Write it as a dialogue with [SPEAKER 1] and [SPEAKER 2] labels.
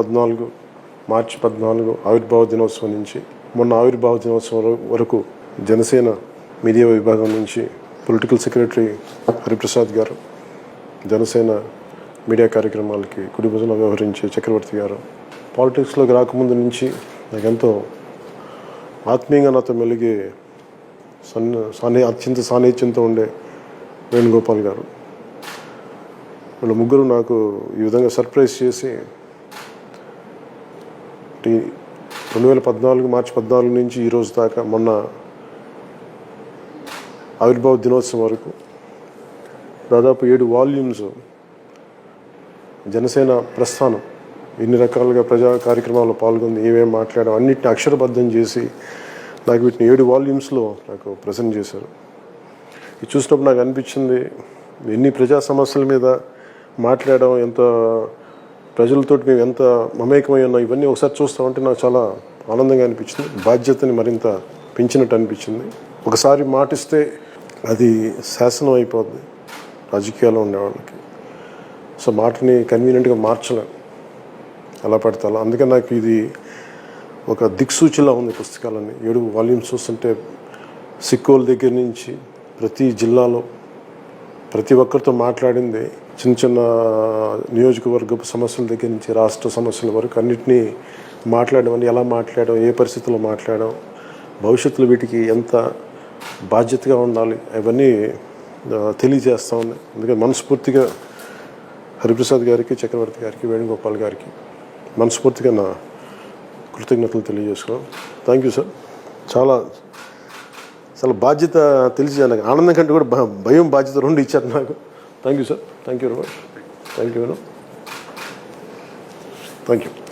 [SPEAKER 1] పద్నాలుగు మార్చి పద్నాలుగు ఆవిర్భావ దినోత్సవం నుంచి మొన్న ఆవిర్భావ దినోత్సవం వరకు జనసేన మీడియా విభాగం నుంచి పొలిటికల్ సెక్రటరీ హరిప్రసాద్ గారు జనసేన మీడియా కార్యక్రమాలకి కుడి భుజంలో వ్యవహరించే చక్రవర్తి గారు. పాలిటిక్స్లోకి రాకముందు నుంచి నాకు ఎంతో ఆత్మీయంగా నాతో మెలిగే సన్న సాన్ని అత్యంత సాన్నిహిత్యంతో ఉండే వేణుగోపాల్ గారు. వీళ్ళ ముగ్గురు నాకు ఈ విధంగా సర్ప్రైజ్ చేసి ఒకటి రెండు వేల పద్నాలుగు మార్చి పద్నాలుగు నుంచి ఈరోజు దాకా మొన్న ఆవిర్భావ దినోత్సవం వరకు దాదాపు ఏడు వాల్యూమ్స్ జనసేన ప్రస్థానం ఎన్ని రకాలుగా ప్రజా కార్యక్రమాల్లో పాల్గొంది ఏమేమి మాట్లాడడం అన్నిటిని అక్షరబద్ధం చేసి నాకు వీటిని ఏడు వాల్యూమ్స్లో నాకు ప్రజెంట్ చేశారు. ఇది చూసినప్పుడు నాకు అనిపించింది ఎన్ని ప్రజా సమస్యల మీద మాట్లాడడం ఎంత ప్రజలతో మేము ఎంత మమేకమై ఉన్నాం ఇవన్నీ ఒకసారి చూస్తా ఉంటే నాకు చాలా ఆనందంగా అనిపించింది. బాధ్యతని మరింత పెంచినట్టు అనిపించింది. ఒకసారి మాటిస్తే అది శాసనం అయిపోద్ది రాజకీయాల్లో ఉండేవాళ్ళకి సో మాటని కన్వీనియంట్గా మార్చలేం. ఎలా పడితే అలా. అందుకే నాకు ఇది ఒక దిక్సూచిలా ఉంది పుస్తకాలన్నీ. ఏడు వాల్యూమ్స్ చూస్తుంటే సిక్కోల దగ్గర నుంచి ప్రతి జిల్లాలో ప్రతి ఒక్కరితో మాట్లాడింది చిన్న చిన్న నియోజకవర్గపు సమస్యల దగ్గర నుంచి రాష్ట్ర సమస్యల వరకు అన్నింటినీ మాట్లాడడం ఎలా మాట్లాడడం ఏ పరిస్థితుల్లో మాట్లాడడం భవిష్యత్తులో వీటికి ఎంత బాధ్యతగా ఉండాలి అవన్నీ తెలియజేస్తూ తెలియజేస్తా ఉంది. అందుకని మనస్ఫూర్తిగా హరిప్రసాద్ గారికి చక్రవర్తి గారికి వేణుగోపాల్ గారికి మనస్ఫూర్తిగా నా కృతజ్ఞతలు తెలియజేసుకున్నాం. థ్యాంక్ యూ సార్ చాలా చాలా బాధ్యత తెలిసి నాకు ఆనందం కంటే కూడా భయం బాధ్యత రెండు ఇచ్చారు నాకు. Thank you, sir. Thank you very much. Thank you, Vinod. Thank you.